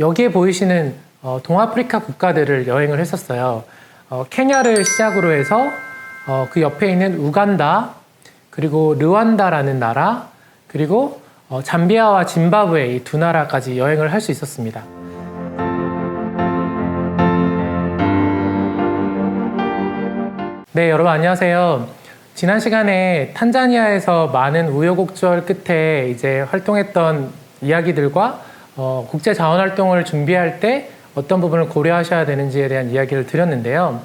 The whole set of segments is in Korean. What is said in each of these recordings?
여기에 보이시는 어, 동아프리카 국가들을 여행을 했었어요. 어, 케냐를 시작으로 해서 어, 그 옆에 있는 우간다, 그리고 르완다라는 나라, 그리고 어, 잠비아와 짐바브웨 이 두 나라까지 여행을 할 수 있었습니다. 네, 여러분 안녕하세요. 지난 시간에 탄자니아에서 많은 우여곡절 끝에 이제 활동했던 이야기들과 어, 국제 자원 활동을 준비할 때 어떤 부분을 고려하셔야 되는지에 대한 이야기를 드렸는데요.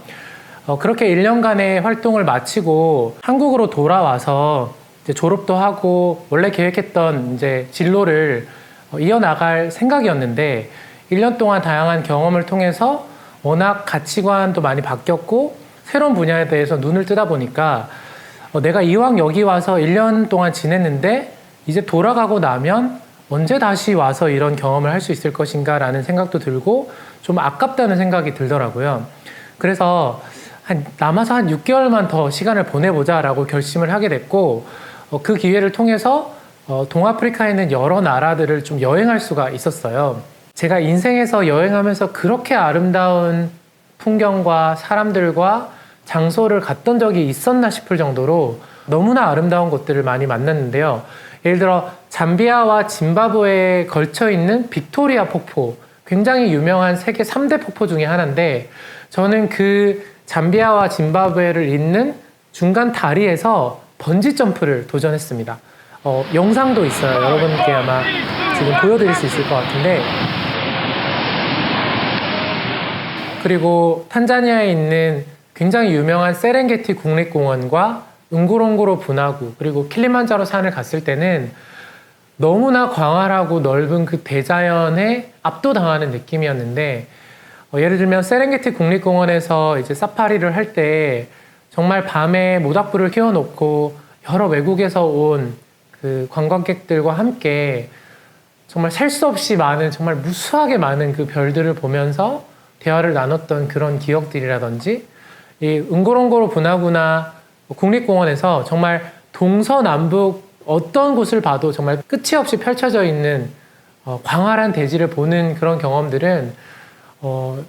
어, 그렇게 1년간의 활동을 마치고 한국으로 돌아와서 졸업도 하고 원래 계획했던 이제 진로를 어, 이어나갈 생각이었는데 1년 동안 다양한 경험을 통해서 워낙 가치관도 많이 바뀌었고 새로운 분야에 대해서 눈을 뜨다 보니까 어, 내가 이왕 여기 와서 1년 동안 지냈는데 이제 돌아가고 나면 언제 다시 와서 이런 경험을 할 수 있을 것인가 라는 생각도 들고 좀 아깝다는 생각이 들더라고요. 그래서 한 남아서 한 6개월만 더 시간을 보내보자라고 결심을 하게 됐고 어, 그 기회를 통해서 어, 동아프리카에 있는 여러 나라들을 좀 여행할 수가 있었어요. 제가 인생에서 여행하면서 그렇게 아름다운 풍경과 사람들과 장소를 갔던 적이 있었나 싶을 정도로 너무나 아름다운 곳들을 많이 만났는데요. 예를 들어 잠비아와 짐바브웨에 걸쳐 있는 빅토리아 폭포, 굉장히 유명한 세계 3대 폭포 중에 하나인데 저는 그 잠비아와 짐바브웨를 잇는 중간 다리에서 번지 점프를 도전했습니다. 어, 영상도 있어요. 여러분께 아마 지금 보여드릴 수 있을 것 같은데 그리고 탄자니아에 있는 굉장히 유명한 세렝게티 국립공원과 응고롱고로 분화구 그리고 킬리만자로 산을 갔을 때는 너무나 광활하고 넓은 그 대자연에 압도당하는 느낌이었는데 어, 예를 들면 세렝게티 국립공원에서 이제 사파리를 할 때 정말 밤에 모닥불을 켜놓고 여러 외국에서 온 그 관광객들과 함께 정말 셀 수 없이 많은 정말 무수하게 많은 그 별들을 보면서 대화를 나눴던 그런 기억들이라든지 이 응고롱고로 분화구나 국립공원에서 정말 동서남북 어떤 곳을 봐도 정말 끝이 없이 펼쳐져 있는 어, 광활한 대지를 보는 그런 경험들은 어,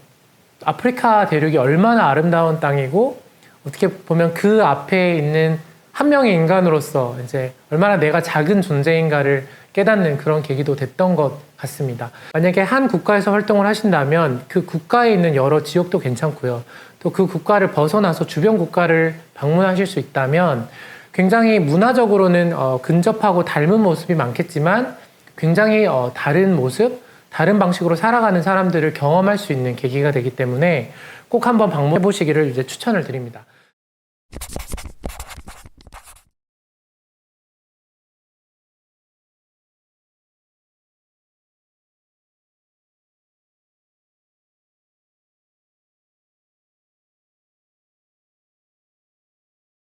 아프리카 대륙이 얼마나 아름다운 땅이고 어떻게 보면 그 앞에 있는 한 명의 인간으로서 이제 얼마나 내가 작은 존재인가를 깨닫는 그런 계기도 됐던 것 같습니다. 만약에 한 국가에서 활동을 하신다면 그 국가에 있는 여러 지역도 괜찮고요. 또 그 국가를 벗어나서 주변 국가를 방문하실 수 있다면 굉장히 문화적으로는 어, 근접하고 닮은 모습이 많겠지만 굉장히 어, 다른 모습, 다른 방식으로 살아가는 사람들을 경험할 수 있는 계기가 되기 때문에 꼭 한번 방문해 보시기를 이제 추천을 드립니다.